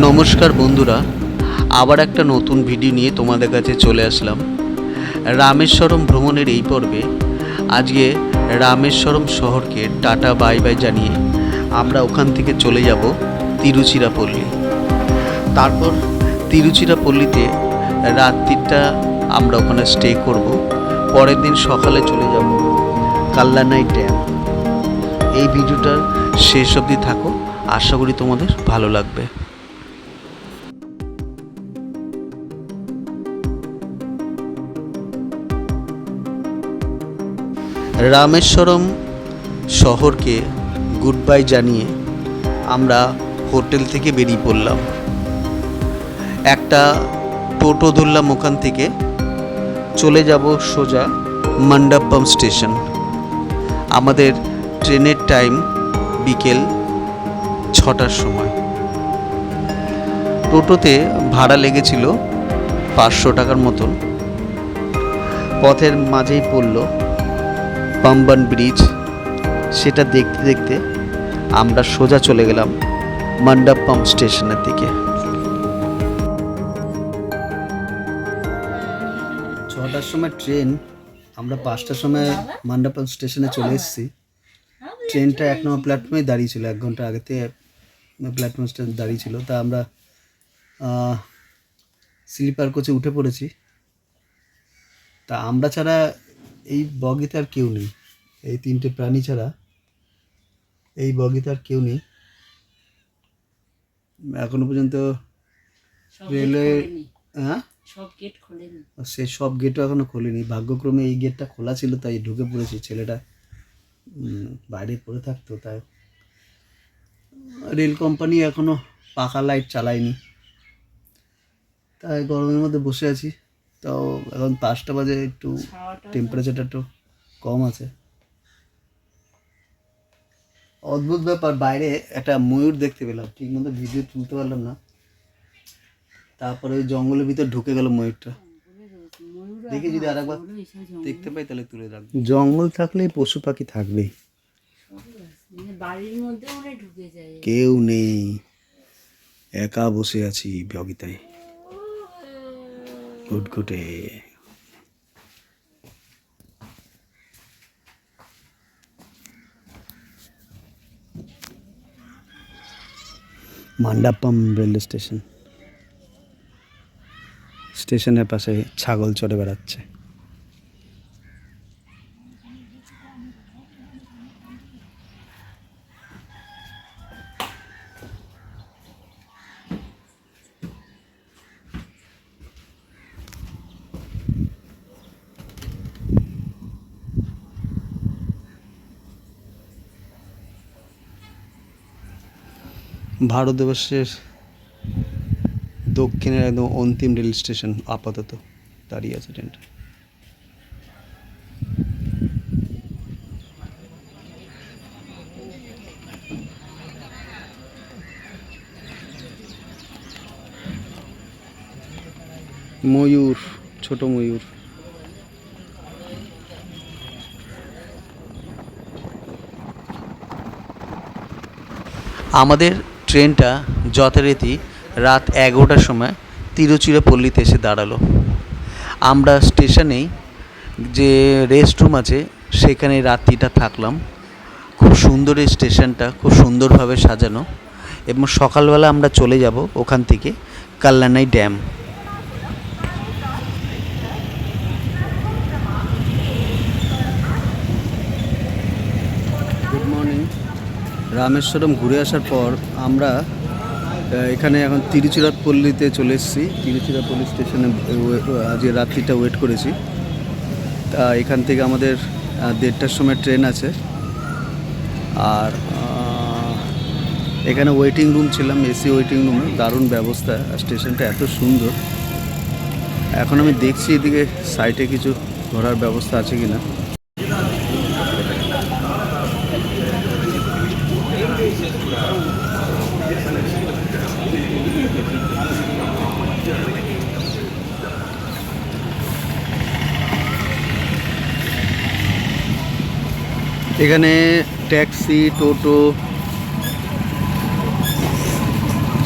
নমস্কার বন্ধুরা, আবার একটা নতুন ভিডিও নিয়ে তোমাদের কাছে চলে আসলাম। রামেশ্বরম ভ্রমণের এই পর্বে আজকে রামেশ্বরম শহরকে টাটা, বাই বাই জানিয়ে আমরা ওখান থেকে চলে যাব তিরুচিরাপল্লী। তারপর তিরুচিরাপল্লীতে রাত্রিটা আমরা ওখানে স্টে করব। পরের দিন সকালে চলে যাব কাল্লানাই ড্যাম এই ভিডিওটার শেষ অবধি থাকো, আশা করি তোমাদের ভালো লাগবে। রামেশ্বরম শহরকে গুড বাই জানিয়ে আমরা হোটেল থেকে বেরিয়ে পড়লাম। একটা টোটো ধরলাম ওখান থেকে। চলে যাব সোজা মণ্ডপম স্টেশন। আমাদের ট্রেনের টাইম বিকেল ছটার সময়। টোটোতে ভাড়া লেগেছিল পাঁচশো টাকার মতন। পথের মাঝেই পড়ল পাম্বান ব্রিজ, সেটা দেখতে দেখতে আমরা সোজা চলে গেলাম মণ্ডপম স্টেশনের দিকে। ছটার সময় ট্রেন, আমরা পাঁচটার সময় মণ্ডপম স্টেশনে চলে এসেছি। ট্রেনটা এক নম্বর প্ল্যাটফর্মে দাঁড়িয়ে ছিল, এক ঘণ্টা আগে থেকে প্ল্যাটফর্ম স্টেশন দাঁড়িয়ে ছিল। তা আমরা স্লিপার কোচে উঠে পড়েছি। তা আমরা ছাড়া এই বগিতে আর কেউ নেই। এই তিনটে প্রাণী ছাড়া এই বগিতে আর কেউ নেই। এখনও পর্যন্ত রেলওয়ে হ্যাঁ? সব গেট খোলেনি। সে সব গেটও এখনও খোলেনি। ভাগ্যক্রমে এই গেটটা খোলা ছিল তাই ঢুকে পড়েছি ছেলেটা। বাইরে পড়ে থাকতো তাই। রেল কোম্পানি এখনও পাকা লাইট চালায়নি। তাই গরমের মধ্যে বসে আছি। তাও এখন পাঁচটা বাজে একটু টেম্পারেচারটা একটু কম আছে। অদ্ভুত ব্যাপার বাইরে একটা ময়ূর দেখতে পেলাম ঠিক মতো ভিডিও তুলতে পারলাম না। তারপরে ওই জঙ্গলের ভিতর ঢুকে গেল ময়ূরটা। ময়ূর দেখি যদি আরেকবার দেখতে পাই তাহলে তুলে রাখব জঙ্গল থাকলেই পশু পাখি থাকবেই। মানে বাড়ির মধ্যে ঢুকে যায়। কেউ নেই একা বসে আছি বগিতায়। ঘুটঘুটে মান্ডাপ্পাম রেলওয়ে স্টেশন। স্টেশনের পাশে ছাগল চড়ে বেড়াচ্ছে। ভারতবর্ষের দক্ষিণের একদম অন্তিম রেল স্টেশন আপাতত দাঁড়িয়ে আছে ট্রেনটা। ময়ূর ছোট ময়ূর। আমাদের ট্রেনটা যথারীতি রাত এগারোটার সময় তিরুচিরাপল্লিতে এসে দাঁড়াল। আমরা স্টেশনেই যে রেস্টরুম আছে, সেখানে রাত্রিটা থাকলাম। খুব সুন্দর এই স্টেশনটা, খুব সুন্দরভাবে সাজানো। এবং সকালবেলা আমরা চলে যাব ওখান থেকে Kallanai dam good morning Rameswaram ঘুরে আসার পর আমরা এখানে এখন তিরুচিরাপল্লীতে চলে এসেছি। তিরুচিরাপল্লী স্টেশনে আজকে রাত্রিটা ওয়েট করেছি। তা এখান থেকে আমাদের দেড়টার সময় ট্রেন আছে। আর এখানে ওয়েটিং রুম ছিলাম, এসি ওয়েটিং রুমে দারুণ ব্যবস্থা, আর স্টেশনটা এত সুন্দর। এখন আমি দেখছি এদিকে সাইটে কিছু ঘোরার ব্যবস্থা আছে কি না এখানে ট্যাক্সি টোটো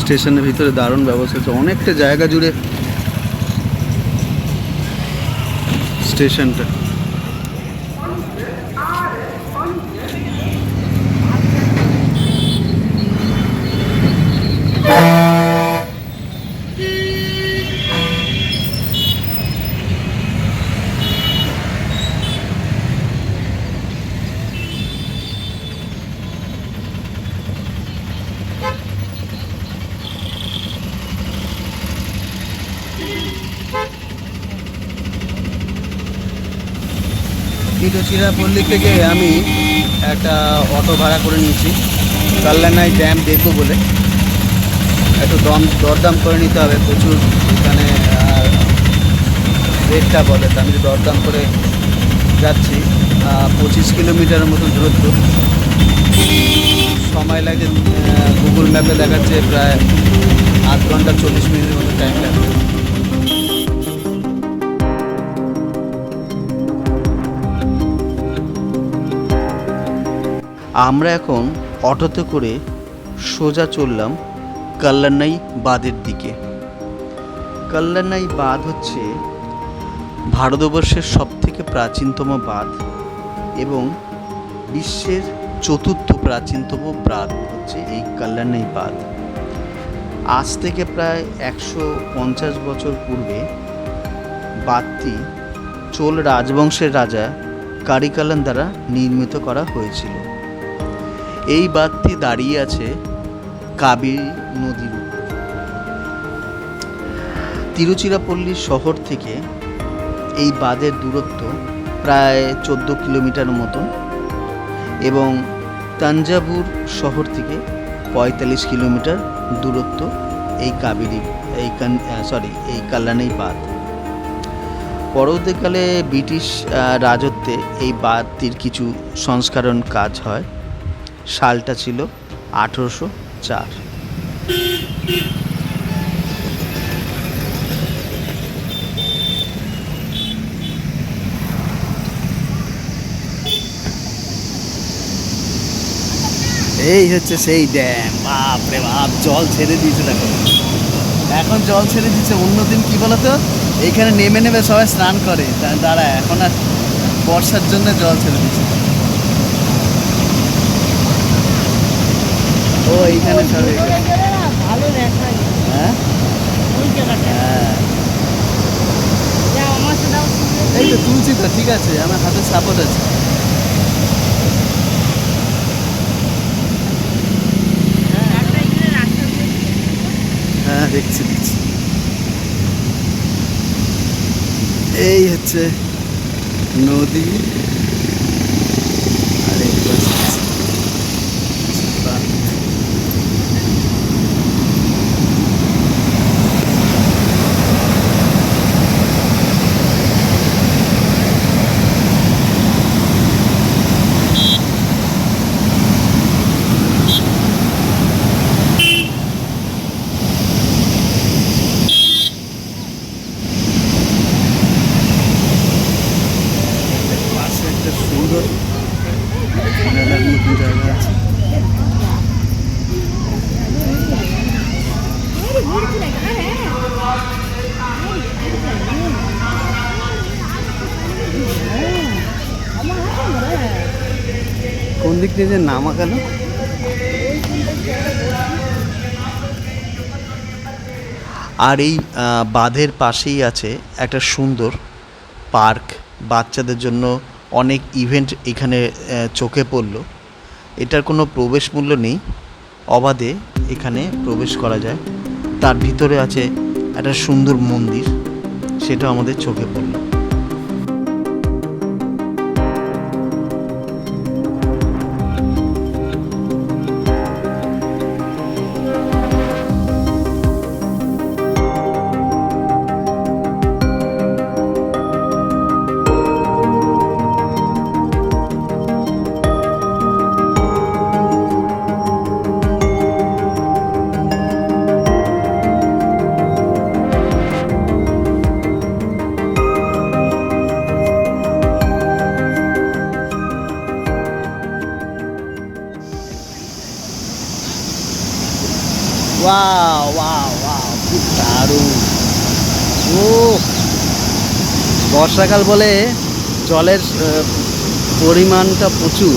স্টেশনের ভিতরে দারুণ ব্যবস্থা আছে। অনেকটা জায়গা জুড়ে স্টেশনটা। চিরাপল্লী থেকে আমি একটা অটো ভাড়া করে নিয়েছি। কাল্লানাই ড্যাম দেখব বলে। একটু দম দরদাম করে নিতে হবে প্রচুর, এখানে রেটটা বলে তো। আমি দরদাম করে যাচ্ছি। পঁচিশ কিলোমিটারের মতো দূরত্ব। সময় লাগে গুগল ম্যাপে দেখাচ্ছে প্রায় আধ ঘণ্টা চল্লিশ মিনিটের মতো টাইম লাগবে আমরা এখন অটোতে করে সোজা চললাম কাল্লানাই বাঁধের দিকে। কাল্লানাই বাঁধ হচ্ছে ভারতবর্ষের সবথেকে প্রাচীনতম বাঁধ এবং বিশ্বের চতুর্থ প্রাচীনতম বাঁধ হচ্ছে এই কাল্লানাই বাঁধ। আজ থেকে প্রায় একশো পঞ্চাশ বছর পূর্বে বাঁধটি চোল রাজবংশের রাজা কারিকালান দ্বারা নির্মিত করা হয়েছিল। এই বাঁধটি দাঁড়িয়ে আছে কাবেরী নদীর উপর। তিরুচিরাপল্লী শহর থেকে এই বাঁধের দূরত্ব প্রায় চোদ্দ কিলোমিটার মতন এবং তাঞ্জাবুর শহর থেকে পঁয়তাল্লিশ কিলোমিটার দূরত্ব এই কাবেরী, এই সরি এই কাল্যাণী বাঁধ। পরবর্তীকালে ব্রিটিশ রাজত্বে এই বাঁধটির কিছু সংস্করণ কাজ হয়। সালটা ছিল আঠেরোশো চার। এই হচ্ছে সেই ড্যাম। বাপ রে বাপ, জল ছেড়ে দিয়েছে দেখো। এখন জল ছেড়ে দিয়েছে অন্যদিন কি বলতো? এইখানে নেমে নেমে সবাই স্নান করে। তা- দাঁড়া, এখন আর বর্ষার জন্য জল ছেড়ে দিয়েছে। ও এইখানে সব ভালো দেখা যায় হ্যাঁ। হ্যাঁ এই তো তুলছি তো ঠিক আছে আমার হাতে সাপোর্ট আছে। হ্যাঁ দেখছি দেখছি। এই হচ্ছে নদী আর এই পাশে আছে বাঁধ। পাশে একটা সুন্দর মেলার মতন জায়গা আছে কোন যে নামা গেল আর এই বাঁধের পাশেই আছে একটা সুন্দর পার্ক। বাচ্চাদের জন্য অনেক ইভেন্ট এখানে চোখে পড়ল। এটার কোনো প্রবেশ মূল্য নেই। অবাধে এখানে প্রবেশ করা যায়। তার ভিতরে আছে একটা সুন্দর মন্দির। সেটা আমাদের চোখে পড়ল। ওয়াও ওয়াও ওয়াও কি দারুণ। ও বর্ষাকাল বলে জলের পরিমাণটা প্রচুর।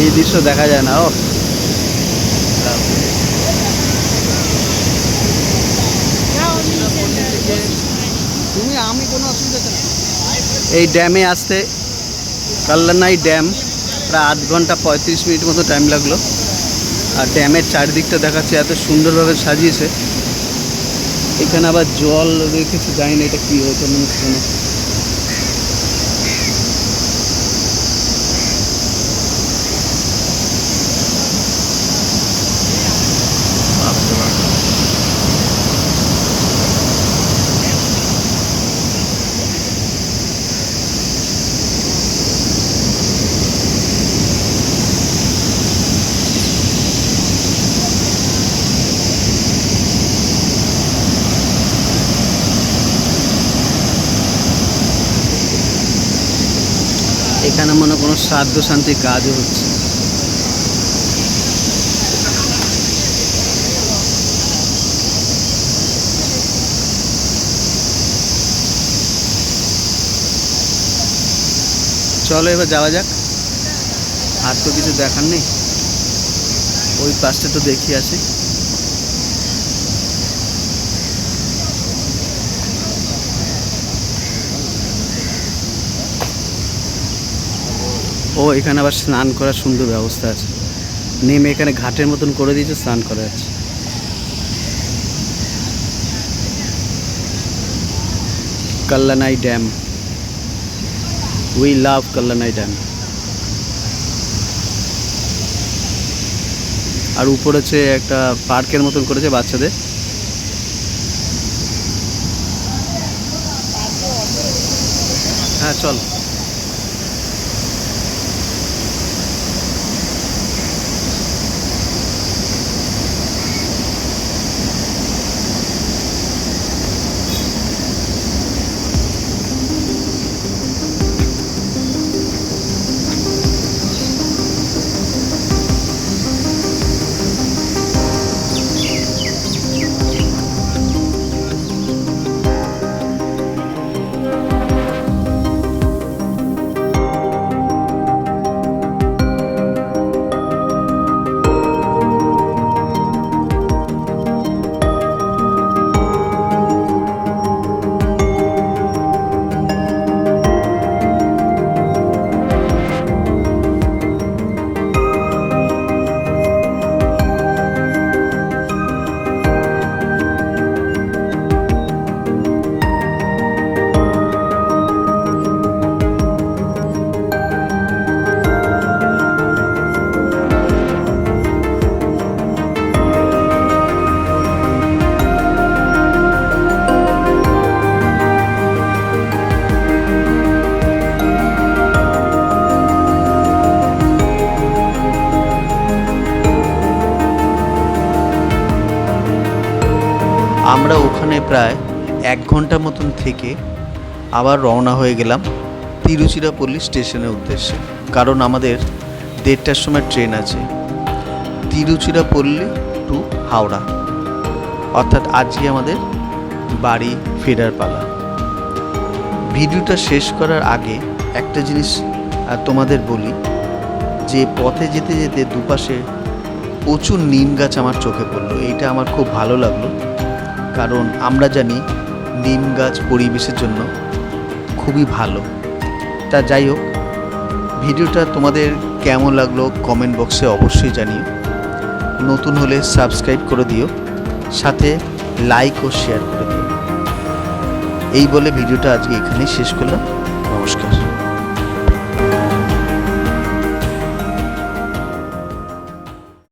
এই দৃশ্য দেখা যায় না ও তুমি, আমি কোনো অসুবিধা এই ড্যামে আসতে, কাল্লানাই ড্যাম, প্রায় আধ ঘণ্টা পঁয়ত্রিশ মিনিট মতো টাইম লাগল। আর ড্যামের চারিদিকটা দেখাচ্ছে এত সুন্দরভাবে সাজিয়েছে। এখানে আবার জল রেখেছে, জানি না এটা কী হয়েছে মনে এখানে মনে কোনো শ্রাদ্ধ শান্তির কাজও হচ্ছে। চলো এবার যাওয়া যাক। আর তো কিছু দেখার নেই। ওই পাশটা তো দেখি আসি। ও এখানে আবার স্নান করার সুন্দর ব্যবস্থা আছে। নেমে এখানে ঘাটের মতন করে দিয়েছে, স্নান করা যাচ্ছে। Kallanai dam. We love Kallanai dam. আর উপরে হচ্ছে একটা পার্কের মতন করেছে বাচ্চাদের। হ্যাঁ চল। এক ঘণ্টা মতন থেকে আবার রওনা হয়ে গেলাম তিরুচিরাপল্লী স্টেশনের উদ্দেশ্যে। কারণ আমাদের দেড়টার সময় ট্রেন আছে তিরুচিরাপল্লী টু হাওড়া। অর্থাৎ আজকে আমাদের বাড়ি ফেরার পালা। ভিডিওটা শেষ করার আগে একটা জিনিস তোমাদের বলি, যে পথে যেতে যেতে দুপাশে প্রচুর নিম গাছ আমার চোখে পড়ল। এইটা আমার খুব ভালো লাগল। কারণ আমরা জানি নিম গাছ পরিবেশের জন্য খুবই ভালো। তা যাই হোক, ভিডিওটা তোমাদের কেমন লাগল কমেন্ট বক্সে অবশ্যই জানিও। নতুন হলে সাবস্ক্রাইব করে দিও, সাথে লাইক ও শেয়ার করে দিও। এই বলে ভিডিওটা আজকে এখানেই শেষ করলাম।